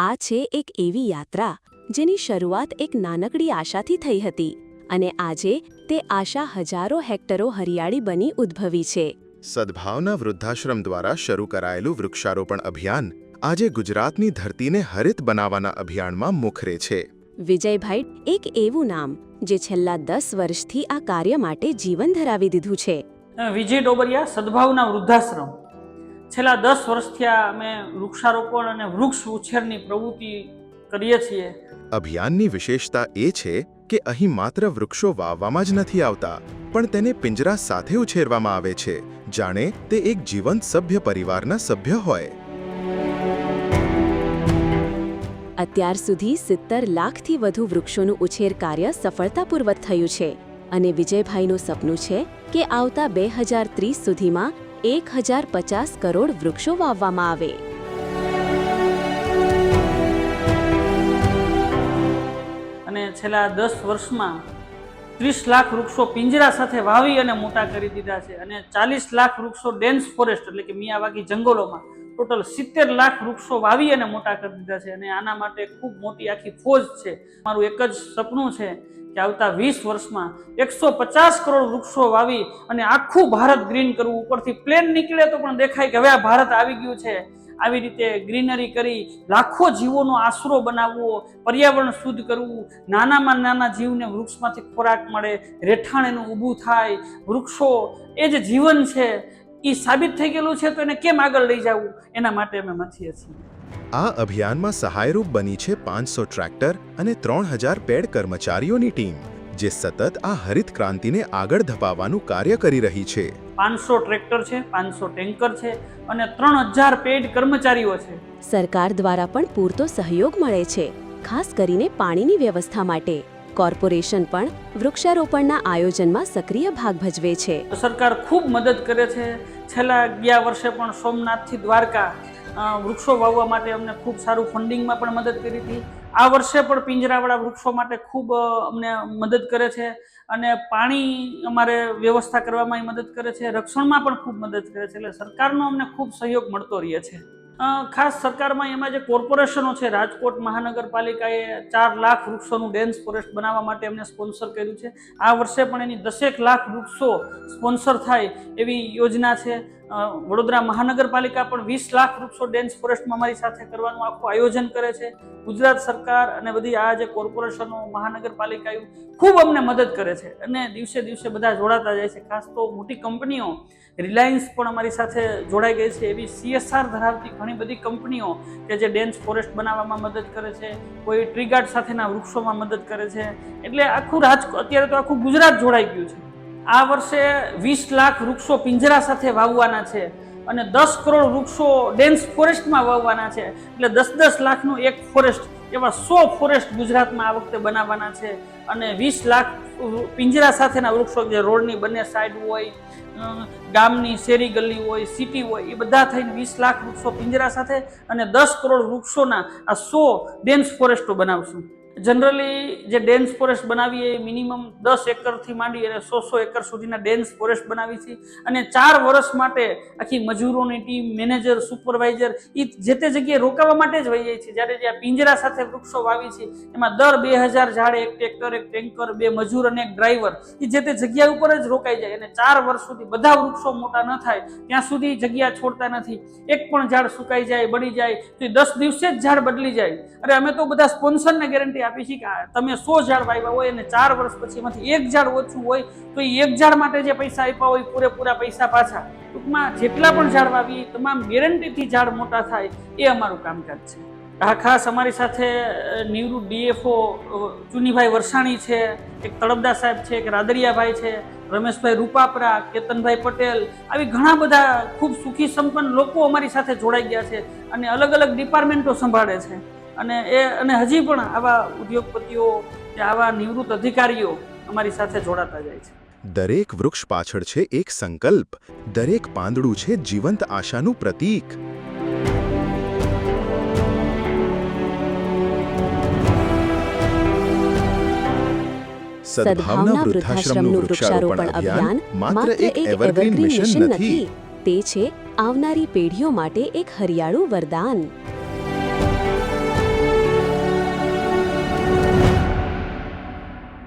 આ છે એક એવી યાત્રા જેની શરૂઆત એક નાનકડી આશાથી થઈ હતી અને આજે તે આશા હજારો હેક્ટરો હરિયાળી બની ઉદ્ભવી છે. સદભાવના વૃદ્ધાશ્રમ દ્વારા શરૂ કરાયેલું વૃક્ષારોપણ અભિયાન આજે ગુજરાતની ધરતીને હરિત બનાવવાના અભિયાનમાં મુખરે છે. વિજયભાઈ એક એવું નામ જે છેલ્લા દસ વર્ષથી આ કાર્ય માટે જીવન ધરાવી દીધું છે. વિજય ડોબરિયા સદભાવના વૃદ્ધાશ્રમ. છેલ્લા દસ વર્ષથી અમે વૃક્ષારોપણ અને વૃક્ષ ઉછેરની પ્રવૃત્તિ કરીએ છીએ. અભિયાનની વિશેષતા એ છે કે અહીં માત્ર વૃક્ષો વાવવામાં જ નથી આવતા પણ તેને પિંજરા સાથે ઉછેરવામાં આવે છે જાણે તે એક જીવંત સભ્ય પરિવારના સભ્ય હોય. અત્યાર સુધી સિત્તેર લાખથી વધુ વૃક્ષોનું ઉછેર કાર્ય સફળતાપૂર્વક થયું છે અને વિજયભાઈનું સપનું છે કે આવતા બે હજાર ત્રીસ સુધીમાં એક હજાર પચાસ કરોડ વૃક્ષો વાવવામાં આવે. અને છેલ્લા દસ વર્ષમાં ત્રીસ લાખ વૃક્ષો પિંજરા સાથે વાવી અને મોટા કરી દીધા છે. અને ચાલીસ લાખ વૃક્ષો ડેન્સ ફોરેસ્ટ એટલે કે મિયાવાકી જંગલોમાં ટોટલ સિત્તેર લાખ વૃક્ષો વાવી અને મોટા કરી દીધા છે અને આના માટે ખૂબ મોટી આખી ફોજ છે. મારું એક જ સપનું છે કે આવતા વીસ વર્ષમાં એકસો પચાસ કરોડ વૃક્ષો વાવી અને આખું ભારત ગ્રીન કરવું. ઉપરથી પ્લેન નીકળે તો પણ દેખાય કે હવે આ ભારત આવી ગયું છે. આવી રીતે ગ્રીનરી કરી લાખો જીવોનો આશરો બનાવવો, પર્યાવરણ શુદ્ધ કરવું, નાનામાં નાના જીવને વૃક્ષમાંથી ખોરાક મળે રહેઠાણ એનું ઊભું થાય, વૃક્ષો એ જે જીવન છે. એ સાબિત થઈ ગયેલું છે તો એને કેમ આગળ લઈ જવું? એના માટે અમે મથીએ છીએ. આ અભિયાનમાં સહાયરૂપ બની છે પાંચસો ટ્રેક્ટર અને ત્રણ હજાર પેડ કર્મચારીઓની ટીમ જે સતત આ હરિત ક્રાંતિને આગળ ધપાવવાનું કાર્ય કરી રહી છે. પાંચસો ટ્રેક્ટર છે પાંચસો ટેન્કર છે અને ત્રણ હજાર પેડ કર્મચારીઓ છે. સરકાર દ્વારા પણ પૂરતો સહયોગ મળે છે ખાસ કરીને પાણીની વ્યવસ્થા માટે. કોર્પોરેશન પણ વૃક્ષારોપણના આયોજનમાં સક્રિય ભાગ ભજવે છે. સરકાર ખૂબ મદદ કરે છે. છેલ્લા ગયા વર્ષે પણ સોમનાથથી દ્વારકા વૃક્ષો વાવવા માટે અમને ખૂબ સારું ફંડિંગમાં પણ મદદ કરી હતી. આ વર્ષે પણ પિંજરાવાળા વૃક્ષો માટે ખૂબ અમને મદદ કરે છે અને પાણી અમારે વ્યવસ્થા કરવામાં મદદ કરે છે. રક્ષણમાં પણ ખૂબ મદદ કરે છે. એટલે સરકારનો અમને ખૂબ સહયોગ મળતો રહે છે. ખાસ સરકારમાં એમાં જે કોર્પોરેશનો છે, રાજકોટ મહાનગરપાલિકાએ ચાર લાખ વૃક્ષોનું ડેન્સ ફોરેસ્ટ બનાવવા માટે એમને સ્પોન્સર કર્યું છે. આ વર્ષે પણ એની દસેક લાખ વૃક્ષો સ્પોન્સર થાય એવી યોજના છે. વડોદરા મહાનગરપાલિકા પણ વીસ લાખ વૃક્ષો ડેન્સ ફોરેસ્ટમાં અમારી સાથે કરવાનું આખું આયોજન કરે છે. ગુજરાત સરકાર અને બધી આ જે કોર્પોરેશનો, મહાનગરપાલિકાઓ ખૂબ અમને મદદ કરે છે અને દિવસે દિવસે બધા જોડાતા જાય છે. ખાસ તો મોટી કંપનીઓ, રિલાયન્સ પણ અમારી સાથે જોડાઈ ગઈ છે. એવી સીએસઆર ધરાવતી ઘણી બધી કંપનીઓ કે જે ડેન્સ ફોરેસ્ટ બનાવવામાં મદદ કરે છે, કોઈ ટ્રીગાર્ડ સાથેના વૃક્ષોમાં મદદ કરે છે. એટલે આખું રાજ, અત્યારે તો આખું ગુજરાત જોડાઈ ગયું છે. આ વર્ષે વીસ લાખ વૃક્ષો પિંજરા સાથે વાવવાના છે અને દસ કરોડ વૃક્ષો ડેન્સ ફોરેસ્ટમાં વાવવાના છે. એટલે દસ દસ લાખનું એક ફોરેસ્ટ એવા સો ફોરેસ્ટ ગુજરાતમાં આ વખતે બનાવવાના છે. અને વીસ લાખ પિંજરા સાથેના વૃક્ષો જે રોડની બંને સાઈડ હોય ગામની શેરી ગલી હોય સિટી હોય, એ બધા થઈને વીસ લાખ વૃક્ષો પિંજરા સાથે અને દસ કરોડ વૃક્ષોના આ સો ડેન્સ ફોરેસ્ટો બનાવશું. જનરલી જે ડેન્સ ફોરેસ્ટ બનાવીએ, એ મિનિમમ દસ એકરથી માંડી અને સો સો એકર સુધીના ડેન્સ ફોરેસ્ટ બનાવી છે. અને ચાર વર્ષ માટે આખી મજૂરોની ટીમ મેનેજર સુપરવાઇઝર એ જે તે જગ્યાએ રોકાવા માટે જ વહી જાય છે. જ્યારે જે પિંજરા સાથે વૃક્ષો વાવી છે, એમાં દર બે હજાર ઝાડ એક ટ્રેક્ટર એક ટેન્કર બે મજૂર અને એક ડ્રાઈવર એ જે તે જગ્યા ઉપર જ રોકાઈ જાય. અને ચાર વર્ષ સુધી બધા વૃક્ષો મોટા ન થાય, ત્યાં સુધી જગ્યા છોડતા નથી. એક પણ ઝાડ સુકાઈ જાય, બળી જાય, તો દસ દિવસે જ ઝાડ બદલી જાય. અરે અમે તો બધા સ્પોન્સરને ગેરંટી આપી કે તમે સો ઝાડ વાવ્યા હોય અને ચાર વર્ષ પછી એમાંથી એક ઝાડ ઓછું હોય, તો એ એક ઝાડ માટે જે પૈસા આપ્યા હોય, પૂરેપૂરા પૈસા પાછા. ટૂંકમાં જેટલા પણ ઝાડ વાવીએ, તમામ ગેરંટીથી ઝાડ મોટા થાય, એ અમારું કામકાજ છે. આ ખાસ અમારી સાથે નિવૃત્ત ડીએફઓ ચુનીભાઈ વરસાણી છે, એક તળબદા સાહેબ છે, એક રાદડિયાભાઈ છે, રમેશભાઈ રૂપાપરા, કેતનભાઈ પટેલ, આવી ઘણા બધા ખૂબ સુખી સંપન્ન લોકો અમારી સાથે જોડાઈ ગયા છે અને અલગ અલગ ડિપાર્ટમેન્ટો સંભાળે છે. અને એ અને હજી પણ આવા ઉદ્યોગપતિઓ કે આવા નિવૃત્ત અધિકારીઓ અમારી સાથે જોડાતા જાય છે. દરેક વૃક્ષ પાછળ છે એક સંકલ્પ દરેક પાંદડું છે જીવંત આશાનું પ્રતીક. સદભાવના વૃદ્ધાશ્રમનું વૃક્ષારોપણ અભિયાન માત્ર એક એવરગ્રીન મિશન નથી. તે છે આવનારી પેઢીઓ માટે એક હરિયાળું વરદાન.